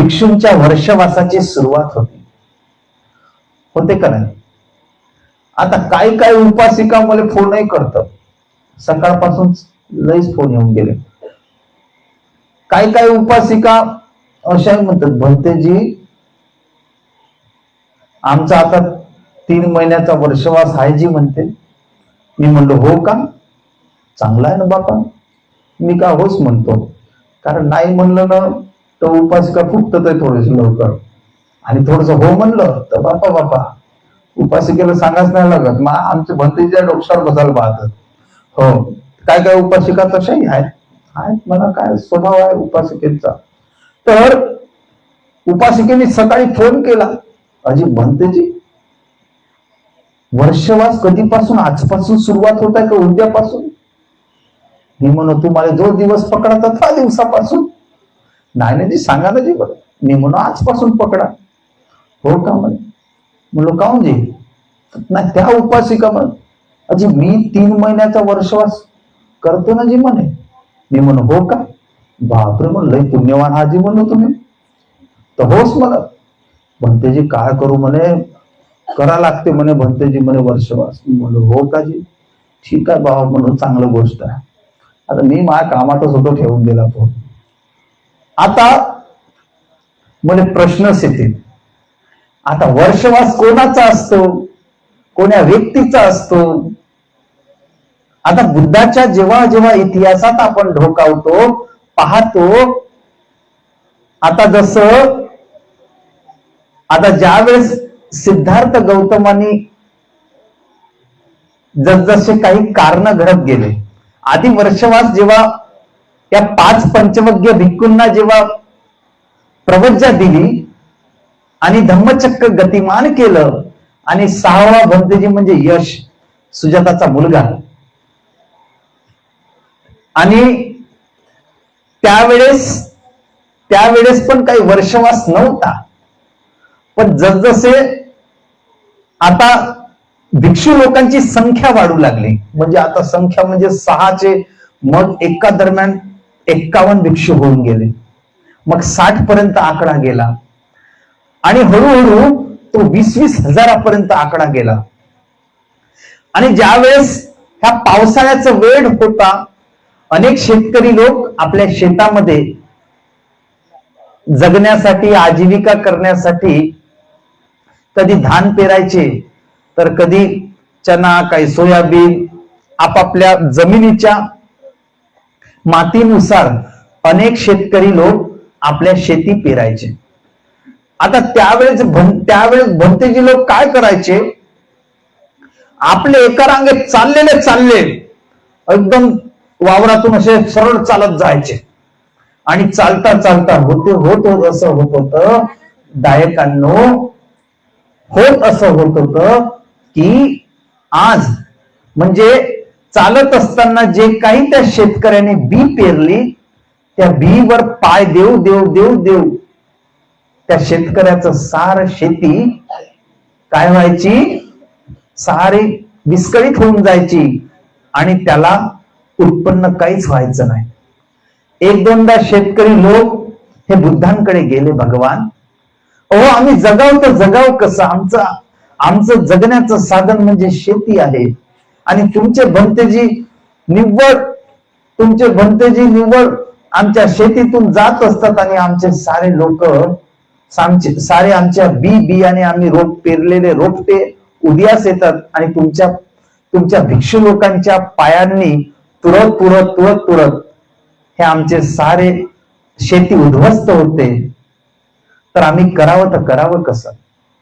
भिक्षूंच्या वर्षवासाची सुरुवात होती. होते का नाही? आता काय काय उपासिका मला फोनही करतात सकाळपासून लईच फोन येऊन गेले. काय काय उपासिका अशा म्हणतात भंतेजी आमचा आता तीन महिन्याचा वर्षवास आहे जी म्हणते. मी म्हणलो हो का? चांगला आहे ना बापा. मी का होच म्हणतो. कारण नाही म्हणलं ना तर उपासिका फुटत आहे लवकर. आणि थोडस हो म्हणलं तर बापा बापा उपासिकेला सांगाच नाही लागत. मग आमच्या भंतीच्या डोक्यावर बसायला पाहतात. हो काय काय उपासिका तशाही आहेत. मला काय स्वभाव आहे उपासिकेचा. तर उपासिकेने सकाळी फोन केला. अजी भंतेजी वर्षवास कधीपासून आजपासून सुरुवात होत आहे का उद्यापासून? मी म्हणतो तुम्हाला जो दिवस पकडा त्या दिवसापासून. नाही नाही जी सांगा ना जी बरं. मी म्हणू आजपासून पकडा. हो का म्हणे? म्हणलो काहून जी? नाही त्या उपासिका म्हण? अजी मी तीन महिन्याचा वर्षवास करतो ना जी म्हणे. मी म्हणू हो का? बापरे म्हणलं लय पुण्यवान हा जी म्हणलो तुम्ही. तर होच मला भंतेजी काय करू म्हणे? करा लागते म्हणे भंतेजी म्हणे वर्षवास. म्हणलो हो का जी? ठीक आहे बाबा म्हणून चांगलं गोष्ट आहे. आता मी माझ्या कामातच होतो ठेवून दिला फोन. आता मला प्रश्नच येतील आता वर्षवास कोणाचा असतो? कोण्या व्यक्तीचा असतो? आता बुद्धाच्या जेव्हा जेव्हा इतिहासात आपण ढोकावतो पाहतो आता जसं आता ज्या वेळेस सिद्धार्थ गौतमानी जसजसे काही कारण घडत गेले आधी वर्षवास जेव्हा या पाच पंचवग्य भिक्कूंना जेव्हा प्रवज्जा दिली आणि धम्मचक्र गतिमान केलं आणि सहावा भंतजी म्हणजे यश सुजाताचा मुलगा. आणि त्यावेळेस त्यावेळेस पण काही वर्षवास नव्हता. पण जसजसे आता भिक्षू लोकांची संख्या वाढू लागली म्हणजे आता संख्या म्हणजे सहाचे मग एका दरम्यान एक्कावन्न भिक्षू होऊन गेले. मग साठ पर्यंत आकडा गेला. आणि हळूहळू तो वीस वीस हजारापर्यंत आकडा गेला. आणि ज्यावेळेस ह्या पावसाळ्याचा वेळ होता अनेक शेतकरी लोक आपल्या शेतामध्ये जगण्यासाठी आजीविका करण्यासाठी कधी धान पेरायचे तर कधी चना काही सोयाबीन आपापल्या जमिनीच्या मातीनुसार अनेक शेतकरी लोक आपल्या शेती पेरायचे. आता त्यावेळेस त्यावेळेस भंतेजी लोक काय करायचे? आपले एका रांगेत चाललेले चालले एकदम वावरातून असे सरळ चालत जायचे. आणि चालता चालता होते होत होत असं होत होत दायकांनो होत असं होत होत की आज म्हणजे चालत असताना जे काही त्या शेतकऱ्याने बी पेरली त्या बीवर पाय देऊ देऊ देऊ देऊ. त्या शेतकऱ्याचं सार शेती काय व्हायची? सारे विस्कळीत होऊन जायची आणि त्याला उत्पन्न काहीच व्हायचं नाही. एक दोनदा शेतकरी लोक हे बुद्धांकडे गेले भगवान. अहो आम्ही जगाव तर जगाव कसं? आमचं आमचं जगण्याचं साधन म्हणजे शेती आहे. आणि तुमचे भंतेजी निव्वळ तुमचे भंतेजी निव्वळ आमच्या शेतीतून जात असतात आणि आमचे सारे लोक सारे आमच्या बी बियाणे आम्ही रोप पेरलेले रोपटे उदयास येतात आणि तुमच्या तुमच्या भिक्षू लोकांच्या पायांनी तुरत तुरत तुरत तुरत हे आमचे सारे शेती उद्ध्वस्त होते. तर आम्ही करावं तर करावं कसं?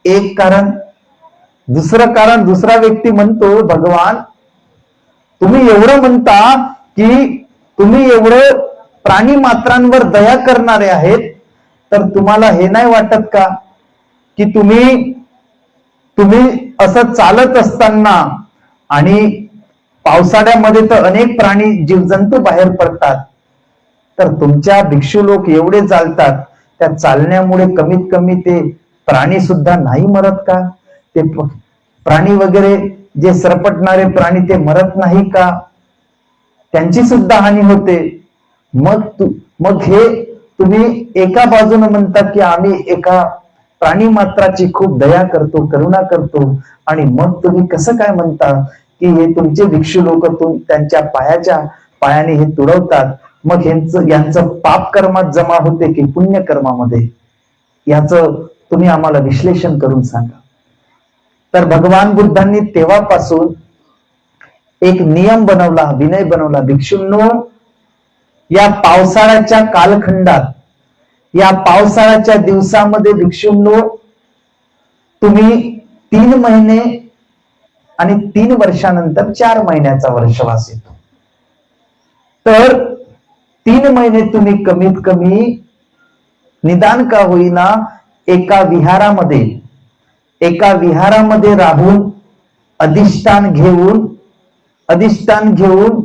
एक कारण दुसरं कारण दुसरा व्यक्ती म्हणतो भगवान तुम्ही एवढं म्हणता की तुम्ही एवढं प्राणी मात्रांवर दया करणारे आहेत तर तुम्हाला हे नाही वाटत का? की तुम्ही तुम्ही असं चालत असताना आणि पावसाळ्यामध्ये तर अनेक प्राणी जीवजंतू बाहेर पडतात तर तुमच्या भिक्षू लोक एवढे चालतात त्या चालण्यामुळे कमीत कमी ते प्राणी सुद्धा नाही मरत का? ते प्राणी वगैरे जे सरपटणारे प्राणी ते मरत नाही का? त्यांची सुद्धा हानी होते. मग तू मग हे तुम्ही एका बाजूने म्हणता की आम्ही एका प्राणी मात्राची खूप दया करतो करुणा करतो. आणि मग तुम्ही कसं काय म्हणता की हे तुमचे भिक्षू लोक त्यांच्या पायाच्या पायाने हे तुडवतात? मग यांचं यांचं पाप कर्मात जमा होते की पुण्य कर्मामध्ये याचं तुम्ही आम्हाला विश्लेषण करून सांगा. तर भगवान बुद्धांनी तेव्हापासून एक नियम बनवला विनय बनवला. भिक्षूंनो या पावसाळ्याच्या कालखंडात या पावसाळ्याच्या दिवसामध्ये भिक्षूंनो तुम्ही तीन महिने आणि तीन वर्षानंतर चार महिन्याचा वर्षवास येतो. तर तीन महिने तुम्ही कमीत कमी निदान का होईना एका विहारामध्ये एका विहारामध्ये राहून अधिष्ठान घेऊन अधिष्ठान घेऊन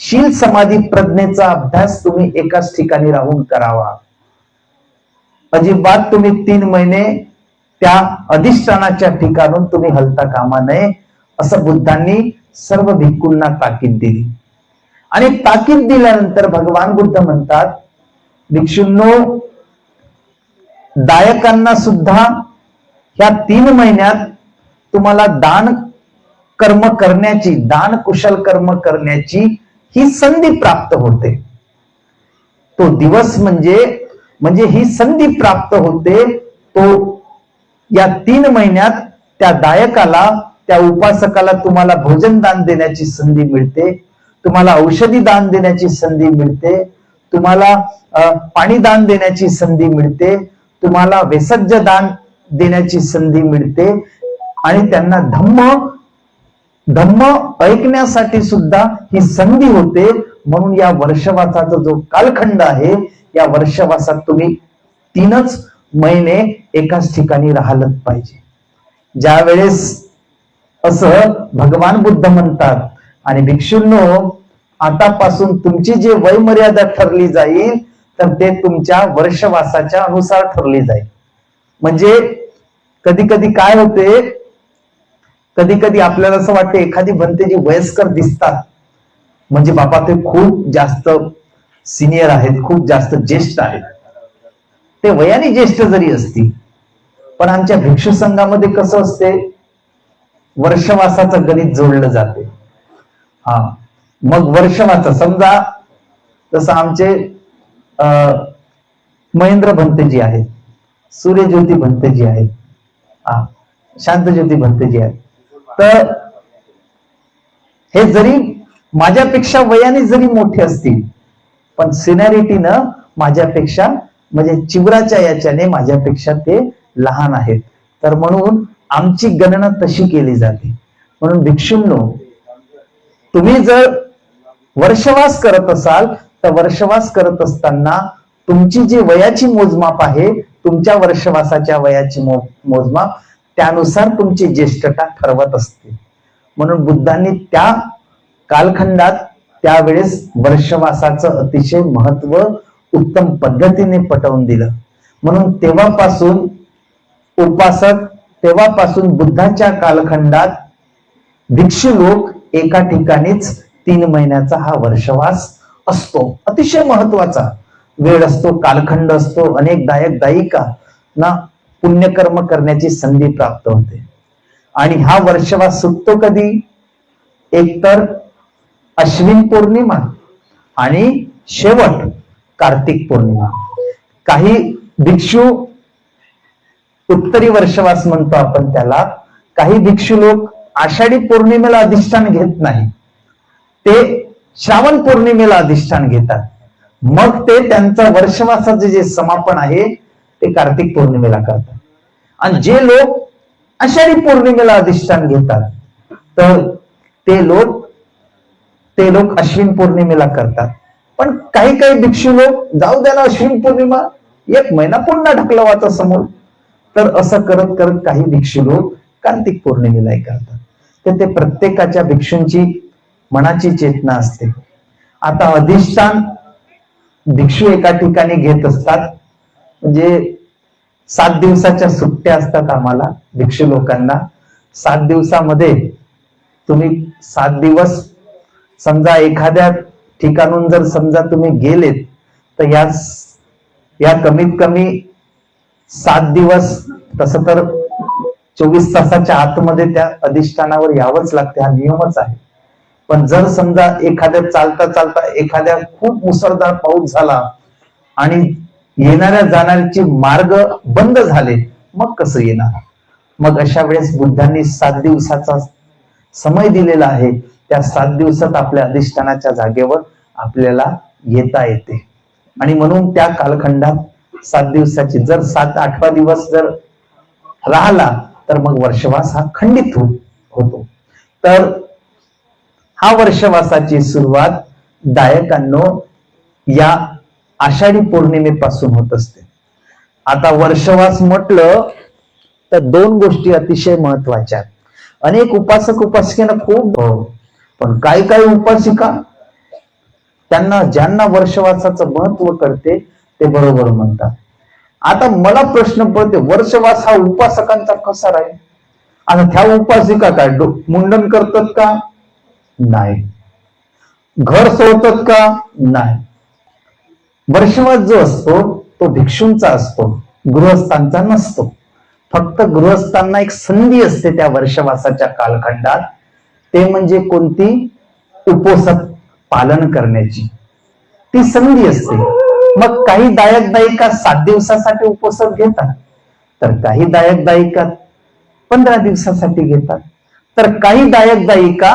शील समाधी प्रज्ञेचा अभ्यास तुम्ही एकाच ठिकाणी राहून करावा. अजिबात तुम्ही तीन महिने त्या अधिष्ठानाच्या ठिकाणून तुम्ही हलता कामा नये असं बुद्धांनी सर्व भिक्कूंना ताकीद दिली. आणि ताकीद दिल्यानंतर भगवान बुद्ध म्हणतात भिक्षूंनो दायकांना सुद्धा ह्या तीन महिन्यात तुम्हाला दान कर्म करण्याची दान कुशल कर्म करण्याची ही संधी प्राप्त होते. तो दिवस म्हणजे म्हणजे ही संधी प्राप्त होते तो या तीन महिन्यात त्या दायकाला त्या उपासकाला तुम्हाला भोजन दान देण्याची संधी मिळते तुम्हाला औषधी दान देण्याची संधी मिळते तुम्हाला पाणी दान देण्याची संधी मिळते तुम्हाला वेसज्ज दान देण्याची संधी मिळते. आणि त्यांना धम्म धम्म ऐकण्यासाठी सुद्धा ही संधी होते. म्हणून या वर्षवासाचा जो कालखंड आहे या वर्षवासात तुम्ही तीनच महिने एकाच ठिकाणी राहिलंच पाहिजे. ज्या वेळेस असं भगवान बुद्ध म्हणतात आणि भिक्षूंनो आतापासून तुमची जी वयमर्यादा ठरली जाईल तर ते तुमच्या वर्षवासाच्या अनुसार ठरली जाईल. म्हणजे कधी कधी काय होते? कधी कधी आपल्याला असं वाटतं एखादी भंते जी वयस्कर दिसतात. म्हणजे बाबा ते खूप जास्त सिनियर आहेत खूप जास्त ज्येष्ठ आहेत. ते वयाने ज्येष्ठ जरी असतील पण आमच्या भिक्षू संघामध्ये कसं असते? वर्षवासाचं गणित जोडलं जाते. हा. मग वर्षवाचा समजा जसं आमचे महेंद्र भंतेजी आहेत सूर्यज्योती भंतेजी आहेत हा. शांतज्योती भंतेजी आहेत. तर हे जरी माझ्यापेक्षा वयाने जरी मोठे असतील पण सिनॅरिटीनं माझ्यापेक्षा म्हणजे चिवराच्या याच्याने माझ्यापेक्षा ते लहान आहेत. तर म्हणून आमची गणना तशी केली जाते. म्हणून भिक्षूंनो तुम्ही जर वर्षवास करत असाल तर वर्षवास करत असताना तुमची जी वयाची मोजमाप आहे तुमच्या वर्षवासाच्या वयाची मोजमाप त्यानुसार तुमची ज्येष्ठता ठरवत असते. म्हणून बुद्धांनी त्या कालखंडात त्यावेळेस वर्षवासाचं अतिशय महत्त्व उत्तम पद्धतीने पटवून दिलं. म्हणून तेव्हापासून उपासक तेव्हापासून बुद्धाच्या कालखंडात भिक्षू लोक एका ठिकाणीच तीन महिन्याचा हा वर्षवास असतो. अतिशय महत्त्वाचा. वेळ असतो कालखंड असतो अनेक दायक दायिका ना पुण्यकर्म करण्याची संधी प्राप्त होते. आणि हा वर्षवास सुटतो कधी? एकतर अश्विन पौर्णिमा आणि शेवट कार्तिक पौर्णिमा. काही भिक्षू उत्तरी वर्षवास म्हणतो आपण त्याला. काही भिक्षू लोक आषाढी पौर्णिमेला अधिष्ठान घेत नाही. ते श्रावण पौर्णिमेला अधिष्ठान घेतात. मग ते त्यांचं वर्षवासाचे जे समापन आहे ते कार्तिक पौर्णिमेला करतात. आणि जे लोक आषाढी पौर्णिमेला अधिष्ठान घेतात तर ते लोक ते लोक अश्विन पौर्णिमेला करतात. पण काही काही भिक्षू लोक जाऊ द्या ना अश्विन पौर्णिमा एक महिना पुन्हा ढकलवाचा समोर. तर असं करत करत काही भिक्षू लोक कार्तिक पौर्णिमेलाही करतात. तर ते प्रत्येकाच्या भिक्षूंची मनाची चेतना असते. आता अधिष्ठान भिक्षू एका ठिकाणी घेत असतात. म्हणजे सात दिवसाच्या सुट्ट्या असतात आम्हाला भिक्षू लोकांना. सात दिवसामध्ये तुम्ही सात दिवस समजा एखाद्या ठिकाणून जर समजा तुम्ही गेलेत तर या या कमीत कमी सात दिवस तसं तर चोवीस तासाच्या आतमध्ये त्या अधिष्ठानावर यावंच लागते. हा नियमच आहे. पण जर समजा एखाद्या चालता चालता एखाद्या खूप मुसळधार पाऊस झाला आणि येणाऱ्या जाणाऱ्याचे मार्ग बंद झाले मग कसं येणार? मग अशा वेळेस बुद्धांनी सात दिवसाचा समय दिलेला आहे. त्या सात दिवसात आपल्या अधिष्ठानाच्या जागेवर आपल्याला येता येते. आणि म्हणून त्या कालखंडात सात दिवसाची जर सात आठवा दिवस जर राहिला तर मग वर्षवास हा खंडित होतो. तर हा वर्षवासाची सुरुवात दायकांनो या आषाढी पौर्णिमेपासून होत असते. आता वर्षवास म्हटलं तर दोन गोष्टी अतिशय महत्त्वाच्या आहेत. अनेक उपासक उपासिकेना खूप पण काही काही उपासिका त्यांना ज्यांना वर्षवासाचं महत्त्व करते ते बरोबर म्हणतात. आता मला प्रश्न पडते वर्षवास हा उपासकांचा कसा राहील? आता त्या उपासिका काय मुंडन करतात का? नाही. घर सोडतात का? नाही. वर्षवास जो असतो तो भिक्षूंचा असतो. गृहस्थांचा नसतो. फक्त गृहस्थांना एक संधी असते त्या वर्षवासाच्या कालखंडात. ते म्हणजे कोणती? उपोसत पालन करण्याची. ती संधी असते. मग काही दायक दायिका सात दिवसासाठी उपोसत घेतात. तर काही दायक दायिका पंधरा दिवसासाठी घेतात. तर काही दायक दायिका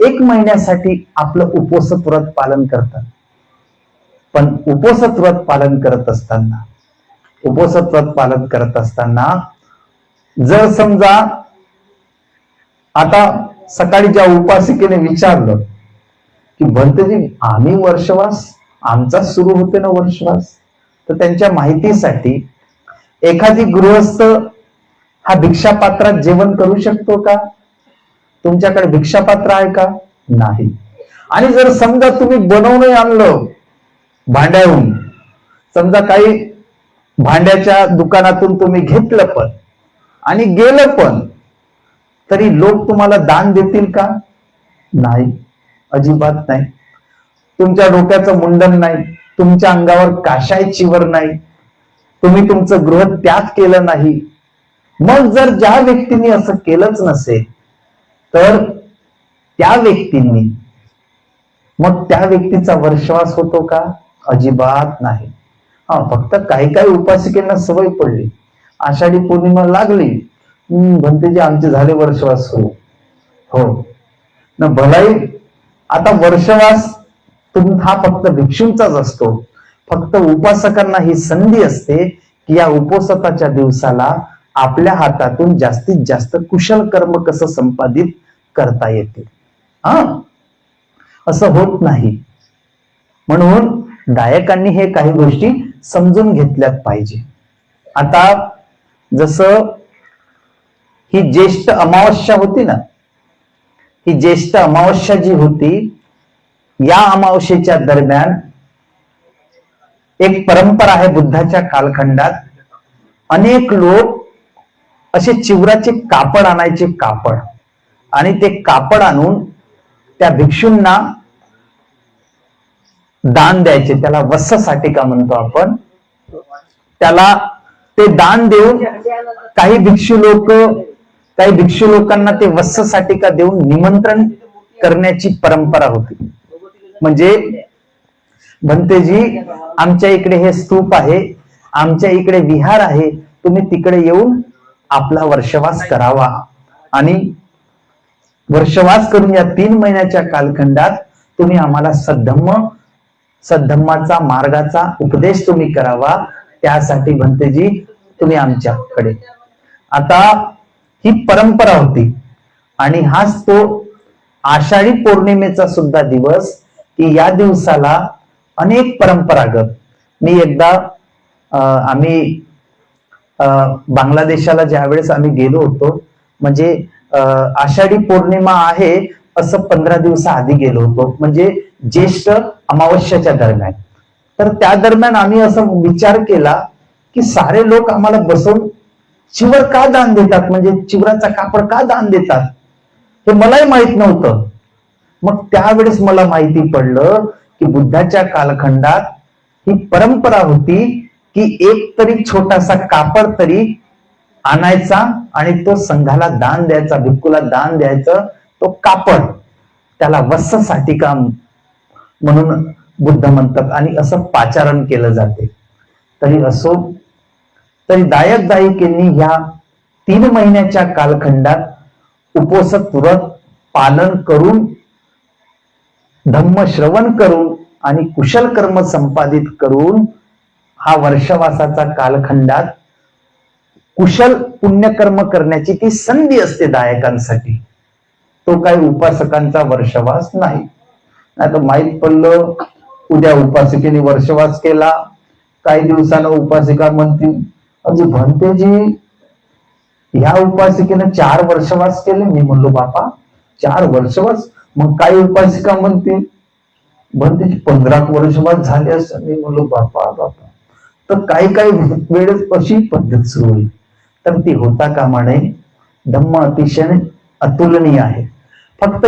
एक महिन्यासाठी आपलं उपोषक व्रत पालन करतात. पण उपोषक व्रत पालन करत असताना उपोषक व्रत पालन करत असताना जर समजा आता सकाळी ज्या उपासिकेने विचारलं की भंतजी आम्ही वर्षवास आमचा सुरू होते ना वर्षवास? तर त्यांच्या माहितीसाठी एखादी गृहस्थ हा भिक्षापात्रात जेवण करू शकतो का? तुमच्याकडे भिक्षापात्र आहे का? नाही. आणि जर समजा तुम्ही बनवूनही आणलं भांड्याहून समजा काही भांड्याच्या दुकानातून तुम्ही घेतलं पण आणि गेलं पण तरी लोक तुम्हाला दान देतील का? नाही. अजिबात नाही. तुमच्या डोक्याचं मुंडन नाही. तुमच्या अंगावर काशाय चिवर नाही. तुम्ही तुमचं गृह त्याग केलं नाही. मग जर ज्या व्यक्तीने असं केलंच नसेल तर त्या व्यक्तींनी मग त्या व्यक्तीचा वर्षवास होतो का? अजिबात नाही. हा फक्त काही काही उपासिकेंना सवय पडली. आषाढी पौर्णिमा लागली. म्हणते जे आमचे झाले वर्षवास सुरू. हो. न भलाई आता वर्षवास तुम हा फक्त भिक्षूंचाच असतो. फक्त उपासकांना ही संधी असते की या उपोसताच्या दिवसाला आपल्या हातातून जास्तीत जास्त कुशल कर्म कसं संपादित करता येते? हा? असं होत नाही. म्हणून गायकांनी हे काही गोष्टी समजून घेतल्यात पाहिजे. आता जसं ही ज्येष्ठ अमावस्या होती ना ही ज्येष्ठ अमावस्या जी होती या अमावस्येच्या दरम्यान एक परंपरा आहे बुद्धाच्या कालखंडात. अनेक लोक असे चिवराचे कापड आणायचे कापड. आणि ते कापड आणून त्या भिक्षूंना दान द्यायचे. त्याला वस्स का म्हणतो आपण? त्याला ते दान देऊन काही भिक्षू लोक काही भिक्षू लोकांना ते वस्स का देऊन निमंत्रण करण्याची परंपरा होती. म्हणजे भंतेजी आमच्या इकडे हे स्तूप आहे आमच्या इकडे विहार आहे तुम्ही तिकडे येऊन आपला वर्षवास करावा. आणि वर्षवास करून या तीन महिन्याच्या कालखंडात तुम्ही आम्हाला सद्धम्म सद्धम्माचा मार्गाचा उपदेश तुम्ही करावा. त्यासाठी भंतेजी तुम्ही आमच्याकडे. आता ही परंपरा होती. आणि हाच तो आषाढी पौर्णिमेचा सुद्धा दिवस की या दिवसाला अनेक परंपरागत. मी एकदा अं, आम्ही बांगलादेशाला ज्यावेळेस आम्ही गेलो होतो म्हणजे आषाढी पौर्णिमा आहे असं पंधरा दिवसा आधी गेलो होतो. म्हणजे ज्येष्ठ अमावस्याच्या दरम्यान. तर त्या दरम्यान आम्ही असं विचार केला की सारे लोक आम्हाला बसवून चिवर का दान देतात? म्हणजे चिवराचा कापड का दान देतात? हे मलाही माहीत नव्हतं. मग त्यावेळेस मला माहिती पडलं की बुद्धाच्या कालखंडात ही परंपरा होती की एक तरी छोटासा कापड तरी आणायचा आणि तो संघाला दान द्यायचा भिक्कूला दान द्यायचं. तो कापड त्याला वस्सासाठी काम म्हणून बुद्ध म्हणतात आणि असं पाचारण केलं जाते. तरी असो तरी दायक दायिकेंनी ह्या तीन महिन्याच्या कालखंडात उपोसत व्रत पालन करून धम्म श्रवण करून आणि कुशल कर्म संपादित करून हा वर्षवासाचा कालखंडात कुशल पुण्यकर्म करण्याची ती संधी असते दायकांसाठी. तो काही उपासकांचा वर्षवास नाही. आता माहीत पडलं उद्या उपासिकेने वर्षवास केला काही दिवसानं उपासिका म्हणतील अगदी म्हणते जी ह्या उपासिकेनं चार वर्षवास केले. मी म्हणलो बापा चार वर्षवास? मग काही उपासिका म्हणतील म्हणते पंधरा वर्षवास झाले असं. मी म्हणलो बापा बापा. तर काही काही वेळेस अशी पद्धत सुरू होईल. तर ती होता कामा नये. धम्म अतिशय अतुलनीय आहे. फक्त